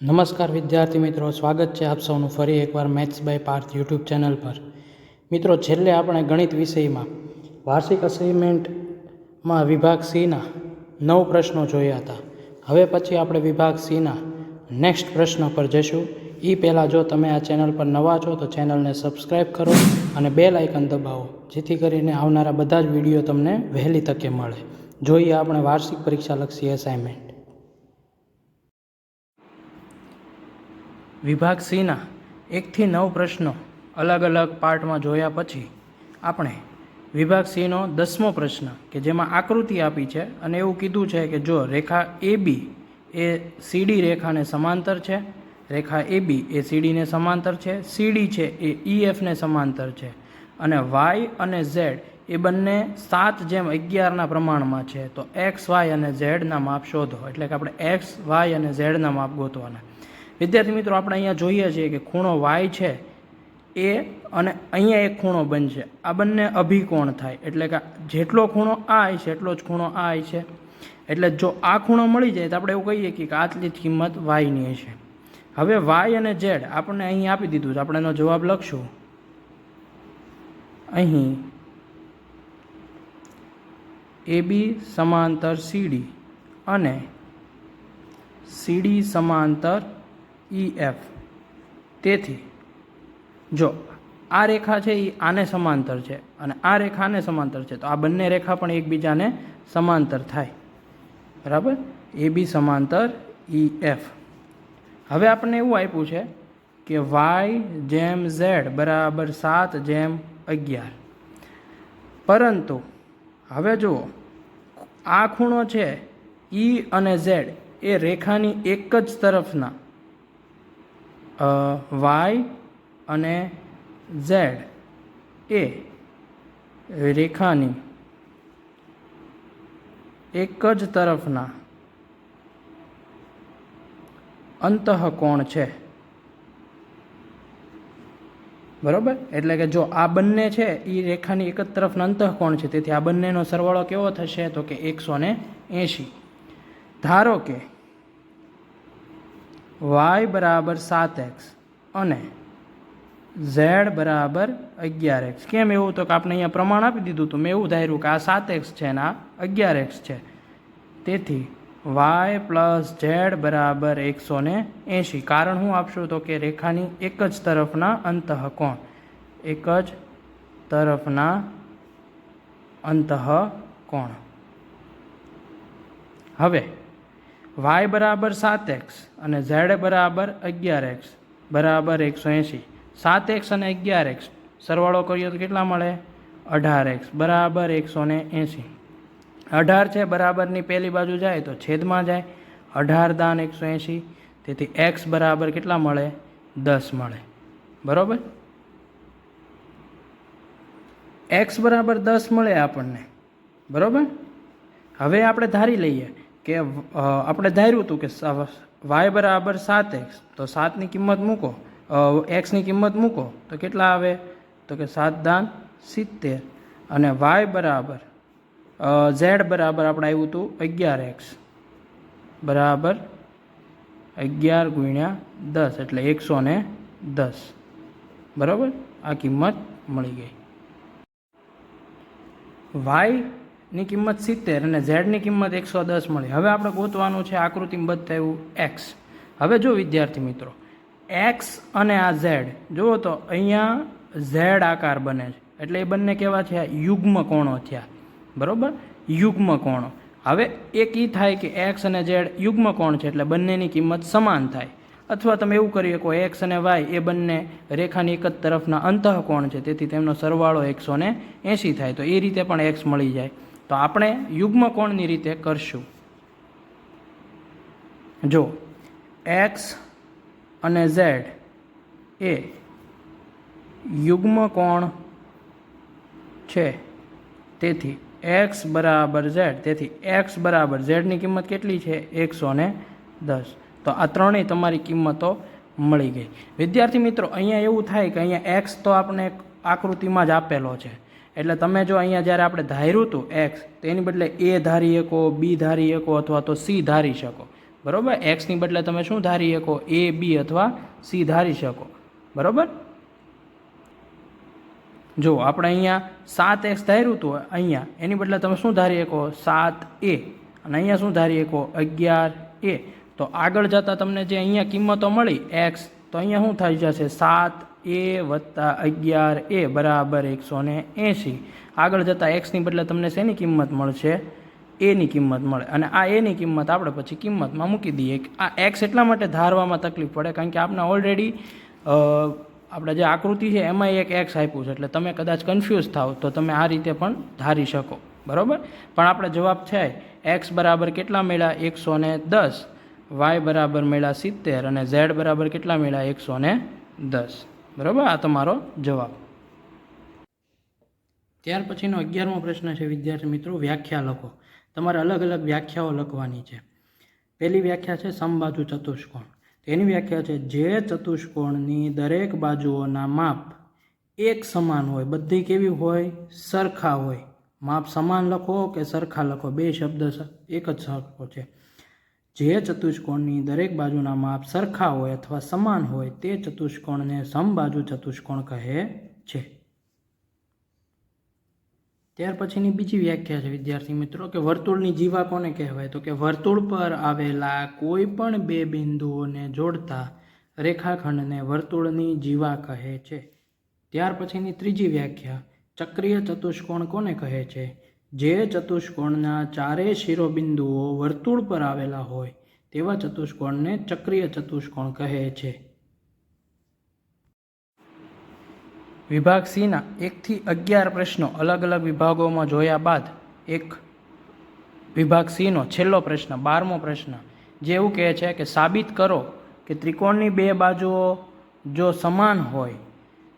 નમસ્કાર વિદ્યાર્થી મિત્રો, સ્વાગત છે આપ સૌનું ફરી એકવાર maths by Parth YouTube channel પર. મિત્રો, છેલ્લે આપણે ગણિત વિષયમાં વાર્ષિક અસાઇનમેન્ટમાં વિભાગ સીના નવ પ્રશ્નો જોયા હતા. હવે પછી આપણે વિભાગ સીના નેક્સ્ટ પ્રશ્ન પર જઈશું. એ પહેલાં જો તમે આ ચેનલ પર નવા છો તો ચેનલને સબસ્ક્રાઈબ કરો અને બે લાઇકન દબાવો, જેથી કરીને આવનારા બધા જ વીડિયો તમને વહેલી તકે મળે. જોઈએ આપણે વાર્ષિક પરીક્ષાલક્ષી અસાઇનમેન્ટ વિભાગ સીના એકથી નવ પ્રશ્નો અલગ અલગ પાર્ટમાં જોયા પછી આપણે વિભાગ સીનો દસમો પ્રશ્ન કે જેમાં આકૃતિ આપી છે અને એવું કીધું છે કે જો રેખા એ બી એ સીડી રેખાને સમાંતર છે, રેખા એ બી એ સીડીને સમાંતર છે, સીડી છે એ ઈ એફને સમાંતર છે અને વાય અને ઝેડ એ બંને સાત જેમ અગિયારના પ્રમાણમાં છે, તો એક્સ, વાય અને ઝેડના માપ શોધો. એટલે કે આપણે એક્સ, વાય અને ઝેડના માપ ગોતવાના. વિદ્યાર્થી મિત્રો, આપણે અહીંયા જોઈએ છીએ કે ખૂણો વાય છે એ અને અહીંયા એક ખૂણો બનશે. આ બંને અભિકોણ થાય. એટલે કે જેટલો ખૂણો આય છે, એટલો જ ખૂણો આય છે. એટલે જો આ ખૂણો મળી જાય, તો આપણે એવું કહીએ કે આટલી જ કિંમત વાયની છે હવે વાય અને ઝેડ આપણને અહીં આપી દીધું છે. આપણે એનો જવાબ લખશું. અહીં એ બી સમાંતર સીડી અને સીડી સમાંતર ઈ એફ તેથી, જો આ રેખા છે એ આને સમાંતર છે અને આ રેખા આને સમાંતર છે, તો આ બંને રેખા પણ એકબીજાને સમાંતર થાય. બરાબર? એ બી સમાંતર ઈ એફ હવે આપણને એવું આપ્યું છે કે વાય જેમ ઝેડ બરાબર સાત જેમ અગિયાર. પરંતુ, હવે જુઓ, આ ખૂણો છે ઈ અને ઝેડ એ રેખાની એક જ તરફના. વાય અને ઝેડ. એ રેખાની એક જ તરફના અંતઃકોણ છે. બરાબર? એટલે કે જો આ બંને છે એ રેખાની એક જ તરફના અંતઃકોણ છે. તેથી આ બંનેનો સરવાળો કેવો થશે? તો કે એકસો ને એંશી. ધારો કે વાય બરાબર સાત એક્સ અને ઝેડ બરાબર અગિયાર એક્સ. કેમ એવું? તો કે આપણે અહીંયા પ્રમાણ આપી દીધું તો મેં એવું ધાર્યું કે આ સાત એક્સ છે અને આ અગિયાર એક્સ છે. તેથી વાય પ્લસ ઝેડ બરાબર એકસો ને એંશી. કારણ હું આપશું તો કે રેખાની એક જ તરફના અંતઃકોણ. એક જ તરફના અંતઃકોણ. હવે વાય બરાબર સાત એક્સ અને ઝેડ બરાબર અગિયાર એક્સ બરાબર એકસો એંશી. સાત એક્સ અને અગિયાર એક્સ. સરવાળો કરીએ તો કેટલા મળે? અઢાર એક્સ બરાબર એકસો ને એંશી. અઢાર છે, બરાબરની પહેલી બાજુ જાય તો છેદમાં જાય. અઢાર દાન એકસો એંશી. તેથી એક્સ બરાબર કેટલા મળે? દસ મળે. બરાબર? એક્સ બરાબર દસ મળે આપણને. બરાબર? હવે આપણે ધારી લઈએ. કે આપણે ધાર્યું હતું કે વાય બરાબર સાત એક્સ. તો સાતની કિંમત મૂકો. એક્સની કિંમત મૂકો. તો કેટલા આવે? તો કે સાત દાન સિત્તેર. અને વાય બરાબર ઝેડ બરાબર આપણે આવ્યું હતું અગિયાર એક્સ. બરાબર અગિયાર ગુણ્યા દસ, એટલે એકસો ને દસ. બરાબર? આ કિંમત મળી ગઈ. વાયની કિંમત સિત્તેર અને ઝેડની કિંમત એકસો દસ મળી. હવે આપણે ગોતવાનું છે આકૃતિમાં બતાવ્યું એક્સ હવે જો વિદ્યાર્થી મિત્રો એક્સ અને આ ઝેડ, જુઓ તો અહીંયા ઝેડ આકાર બને છે. એટલે એ બંને કેવા થયા? યુગ્મ કોણો થયા. બરાબર? યુગ્મ કોણો. હવે એક એ થાય કે એક્સ અને ઝેડ યુગ્મ કોણ છે, એટલે બંનેની કિંમત સમાન થાય. અથવા તમે એવું કરી શકો એક્સ અને વાય એ બંને રેખાની એક જ તરફના અંતઃકોણ છે, તેથી તેમનો સરવાળો એકસો ને એંસી થાય. તો એ રીતે પણ એક્સ મળી જાય. તો આપણે યુગ્મ કોણની રીતે કરશું. જો, એક્સ અને ઝેડ એ યુગ્મ કોણ છે, તેથી એક્સ બરાબર ઝેડ, તેથી એક્સ બરાબર ઝેડની કિંમત કેટલી છે? એકસો ને દસ. તો આ ત્રણેય તમારી કિંમતો મળી ગઈ. વિદ્યાર્થી મિત્રો, અહીંયા એવું થાય કે અહીંયા એક્સ તો આપણે આકૃતિમાં જ આપેલો છે. એટલે તમે જો અહીંયા જ્યારે આપણે ધાર્યું હતું એક્સ તો એની બદલે એ ધારી શકો બી ધારી શકો અથવા તો સી ધારી શકો. બરાબર? એક્સની બદલે તમે શું ધારી શકો? એ બી અથવા સી ધારી શકો. બરાબર? જો આપણે અહીંયા સાત એક્સ ધાર્યું હતું અહીંયા, એની બદલે તમે શું ધારી શકો? સાત એ અને અહીંયા શું ધારી શકો? અગિયાર એ તો આગળ જતાં તમને જે અહીંયા કિંમતો મળી એક્સ તો અહીંયા શું થઈ જશે? સાત એ વત્તા અગિયાર એ બરાબર એકસો ને એંશી. આગળ જતાં એક્સની બદલે તમને શેની કિંમત મળશે? એની કિંમત મળે. અને આ એની કિંમત આપણે પછી કિંમતમાં મૂકી દઈએ. આ એક્સ એટલા માટે ધારવામાં તકલીફ પડે, કારણ કે આપણે ઓલરેડી આપણે જે આકૃતિ છે એમાં એક એક્સ આપ્યું છે. એટલે તમે કદાચ કન્ફ્યુઝ થાવ, તો તમે આ રીતે પણ ધારી શકો. બરાબર? પણ આપણે જવાબ છે એક્સ બરાબર કેટલા મળ્યા? એકસો ને દસ. વાય બરાબર મળ્યા સિત્તેર. અને ઝેડ બરાબર કેટલા મળ્યા? એકસો ને દસ. બરાબર? આ તમારો જવાબ. ત્યાર પછીનો અગિયારમો પ્રશ્ન છે, વિદ્યાર્થી મિત્રો, વ્યાખ્યા લખો. તમારે અલગ અલગ વ્યાખ્યાઓ લખવાની છે. પહેલી વ્યાખ્યા છે, સમબાજુ ચતુષ્કોણ. તેની વ્યાખ્યા છે, જે ચતુષ્કોણની દરેક બાજુઓના માપ એક સમાન હોય, બધી કેવી હોય? સરખા હોય. માપ સમાન લખો કે સરખા લખો? બે શબ્દ એક જ સરખો છે. જે ચતુષ્કોણની દરેક બાજુના માપ સરખા હોય અથવા સમાન હોય તે ચતુષ્કોણને સમબાજુ ચતુષ્કોણ કહે છે. ત્યાર પછીની બીજી વ્યાખ્યા છે, વિદ્યાર્થી મિત્રો, કે વર્તુળની જીવા કોને કહેવાય? તો કે વર્તુળ પર આવેલા કોઈ પણ બે બિંદુઓને જોડતા રેખાખંડને વર્તુળની જીવા કહે છે. ત્યાર પછીની ત્રીજી વ્યાખ્યા, ચક્રીય ચતુષ્કોણ કોને કહે છે? જે ચતુષ્કોણના ચારેય શિરોબિંદુઓ વર્તુળ પર આવેલા હોય, તેવા ચતુષ્કોણને ચક્રીય ચતુષ્કોણ કહે છે. વિભાગ સીના એકથી અગિયાર પ્રશ્નો અલગ અલગ વિભાગોમાં જોયા બાદ એક વિભાગ સીનો છેલ્લો પ્રશ્ન, બારમો પ્રશ્ન, જે એવું કહે છે કે સાબિત કરો કે ત્રિકોણની બે બાજુઓ જો સમાન હોય,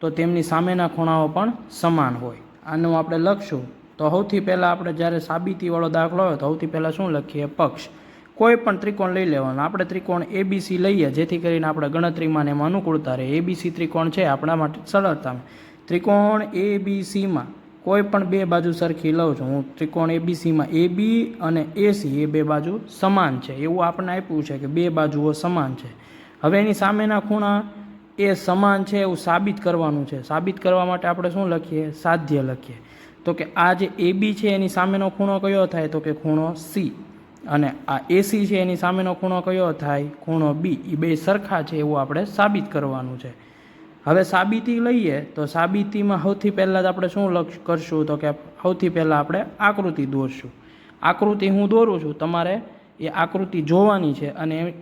તો તેમની સામેના ખૂણાઓ પણ સમાન હોય. આનું આપણે લખશું. તો સૌથી પહેલાં આપણે જ્યારે સાબિતીવાળો દાખલો હોય તો સૌથી પહેલાં શું લખીએ? પક્ષ. કોઈ પણ ત્રિકોણ લઈ લેવાનો. આપણે ત્રિકોણ એબીસી લઈએ, જેથી કરીને આપણે ગણતરીમાં એમાં અનુકૂળતા રહે. એબીસી ત્રિકોણ છે આપણા માટે સરળતામાં. ત્રિકોણ એબીસીમાં કોઈ પણ બે બાજુ સરખી લઉં છું. હું ત્રિકોણ એબીસીમાં એ બી અને એસી એ બે બાજુ સમાન છે. એવું આપણને આપ્યું છે કે બે બાજુઓ સમાન છે. હવે એની સામેના ખૂણા એ સમાન છે એવું સાબિત કરવાનું છે. સાબિત કરવા માટે આપણે શું લખીએ? સાધ્ય લખીએ. તો કે આ જે એ બી છે એની સામેનો ખૂણો કયો થાય? તો કે ખૂણો સી અને આ એસી છે એની સામેનો ખૂણો કયો થાય? ખૂણો બી એ બે સરખા છે એવું આપણે સાબિત કરવાનું છે. હવે સાબિતી લઈએ તો સાબિતીમાં સૌથી પહેલાં જ આપણે શું લક્ષ કરશું? તો કે સૌથી પહેલાં આપણે આકૃતિ દોરશું. આકૃતિ હું દોરું છું. તમારે એ આકૃતિ જોવાની છે અને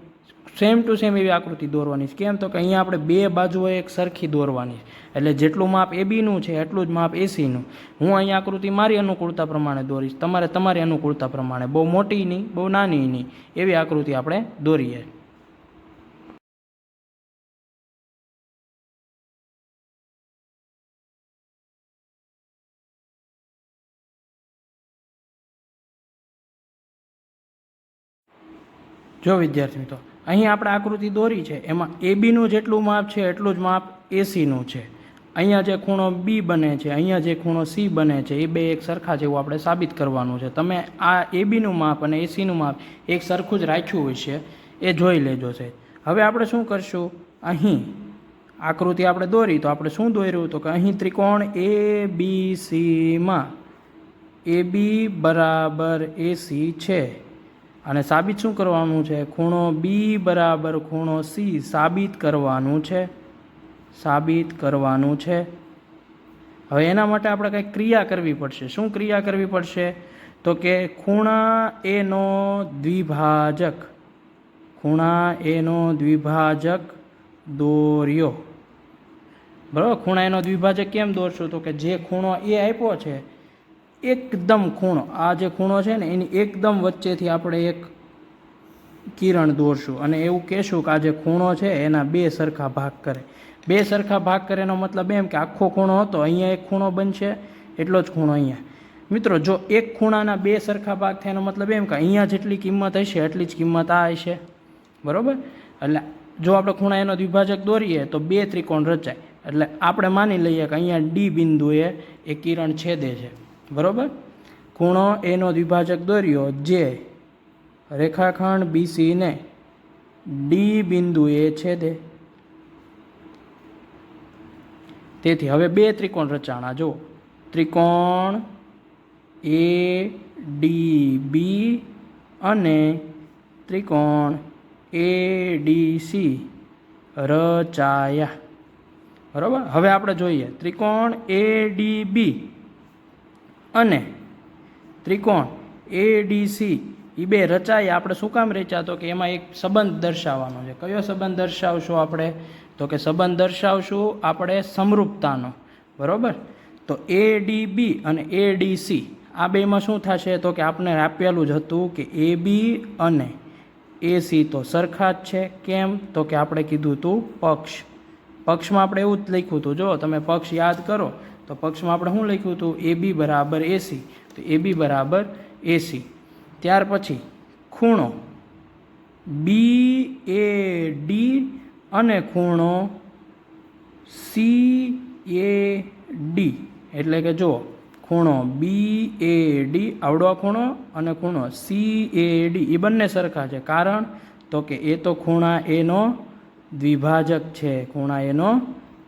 સેમ ટુ સેમ એવી આકૃતિ દોરવાની છે. કેમ તો કે અહીંયા આપણે બે બાજુઓ એક સરખી દોરવાની એટલે જેટલું માપ એ બીનું છે, એટલું જ માપ એસીનું હું અહીંયા આકૃતિ મારી અનુકૂળતા પ્રમાણે દોરીશ. તમારે તમારી અનુકૂળતા પ્રમાણે. બહુ મોટી નહીં, બહુ નાની નહીં. એવી આકૃતિ આપણે દોરીએ. જો વિદ્યાર્થી મિત્રો અહીં આપણે આકૃતિ દોરી છે. એમાં એ બીનું જેટલું માપ છે, એટલું જ માપ એસીનું છે. અહીંયા જે ખૂણો બી બને છે, અહીંયા જે ખૂણો સી બને છે, એ બે એક સરખા છે એવું આપણે સાબિત કરવાનું છે. તમે આ એ બીનું માપ અને એસીનું માપ એક સરખું જ રાખ્યું હશે એ જોઈ લેજો છે હવે આપણે શું કરશું? અહીં આકૃતિ આપણે દોરી, તો આપણે શું દોર્યું? તો કે અહીં ત્રિકોણ એ બી સીમાં એ બી બરાબર એસી છે. અને સાબિત શું કરવાનું છે? ખૂણો બી બરાબર ખૂણો સી સાબિત કરવાનું છે. સાબિત કરવાનું છે. હવે એના માટે આપણે કંઈક ક્રિયા કરવી પડશે. શું ક્રિયા કરવી પડશે? તો કે ખૂણા એનો દ્વિભાજક, ખૂણા એનો દ્વિભાજક દોર્યો. બરાબર? ખૂણા એનો દ્વિભાજક કેમ દોરશું? તો કે જે ખૂણો એ આપ્યો છે એકદમ ખૂણો. આ જે ખૂણો છે ને, એની એકદમ વચ્ચેથી આપણે એક કિરણ દોરશું અને એવું કહેશું કે આ જે ખૂણો છે, એના બે સરખા ભાગ કરે. બે સરખા ભાગ કરે એનો મતલબ એમ કે આખો ખૂણો હતો, અહીંયા એક ખૂણો બનશે, એટલો જ ખૂણો અહીંયા. મિત્રો, જો એક ખૂણાના બે સરખા ભાગ થાય, એનો મતલબ એમ કે અહીંયા જેટલી કિંમત હશે, એટલી જ કિંમત આ હશે. બરાબર? એટલે જો આપણે ખૂણા એનો દ્વિભાજક દોરીએ, તો બે ત્રિકોણ રચાય. એટલે આપણે માની લઈએ કે અહીંયા ડી બિંદુએ એ કિરણ છેદે છે. બરાબર? ખૂણો એનો દ્વિભાજક દોર્યો જે રેખાખંડ બીસીને ડી બિંદુએ છેદે. તેથી હવે બે ત્રિકોણ રચાણા જો ત્રિકોણ એ ડી બી અને ત્રિકોણ એ ડી સી રચાયા. બરાબર? હવે આપણે જોઈએ. ત્રિકોણ એ ડી બી અને ત્રિકોણ એ ડી સી એ બે રચાય આપણે શું કામ રચ્યા? તો કે એમાં એક સંબંધ દર્શાવવાનો છે. કયો સંબંધ દર્શાવશું આપણે? તો કે સંબંધ દર્શાવશું આપણે સમરૂપતાનો. બરાબર? તો એ ડી બી અને એ ડી સી આ બેમાં શું થશે? તો કે આપણે આપેલું જ હતું કે એ બી અને એ સી તો સરખા જ છે. કેમ? તો કે આપણે કીધું હતું પક્ષ. પક્ષમાં આપણે એવું જ લખ્યું હતું. જો તમે પક્ષ યાદ કરો તો પક્ષમાં આપણે શું લખ્યું હતું? એ બી બરાબર એસી તો એ બી બરાબર એસી ત્યાર પછી ખૂણો બી એ ડી અને ખૂણો સી એ ડી એટલે કે જુઓ, ખૂણો બી એ ડી આવડો ખૂણો અને ખૂણો સી એ ડી એ બંને સરખા છે. કારણ તો કે એ તો ખૂણા એનો દ્વિભાજક છે. ખૂણા એનો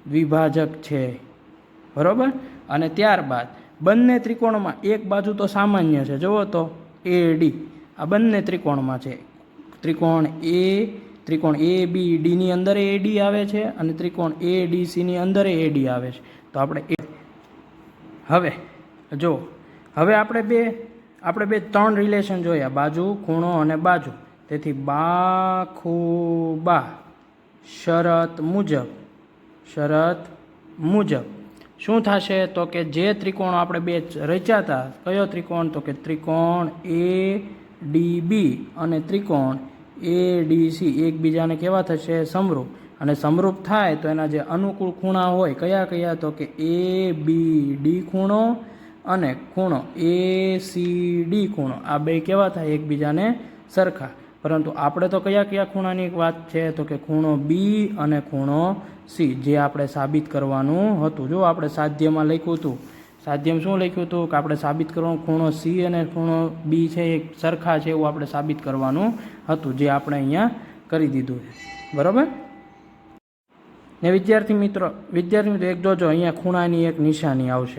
દ્વિભાજક છે. બરાબર? અને ત્યારબાદ બંને ત્રિકોણમાં એક બાજુ તો સામાન્ય છે. જુઓ તો એ ડી આ બંને ત્રિકોણમાં છે. ત્રિકોણ એ ત્રિકોણ એ બી ડીની અંદર એ ડી આવે છે અને ત્રિકોણ એ ડી સીની અંદર એ ડી આવે છે. તો આપણે એ હવે જો, હવે આપણે બે આપણે બે, ત્રણ રિલેશન જોયા. બાજુ, ખૂણો અને બાજુ. તેથી બા ખૂ બા શરત મુજબ શરત મુજબ. શું થશે? તો કે જે ત્રિકોણ આપણે બે રચ્યા હતા, કયો ત્રિકોણ? તો કે ત્રિકોણ એ ડી બી અને ત્રિકોણ એ ડી સી એકબીજાને કેવા થશે? સમરૂપ. અને સમરૂપ થાય તો એના જે અનુકૂળ ખૂણા હોય, કયા કયા? તો કે એ બી ડી ખૂણો અને ખૂણો એ સી ડી ખૂણો. આ બે કેવા થાય? એકબીજાને સરખા. પરંતુ આપણે તો કયા કયા ખૂણાની વાત છે? તો કે ખૂણો બી અને ખૂણો સી જે આપણે સાબિત કરવાનું હતું. જો આપણે સાધ્યમાં લખ્યું હતું, સાધ્યમાં શું લખ્યું હતું? કે આપણે સાબિત કરવાનું ખૂણો સી અને ખૂણો બી છે એ સરખા છે, એવું આપણે સાબિત કરવાનું હતું, જે આપણે અહીંયા કરી દીધું છે. બરાબર? ને વિદ્યાર્થી મિત્રો વિદ્યાર્થી મિત્રો, એક જોજો, અહીંયા ખૂણાની એક નિશાની આવશે.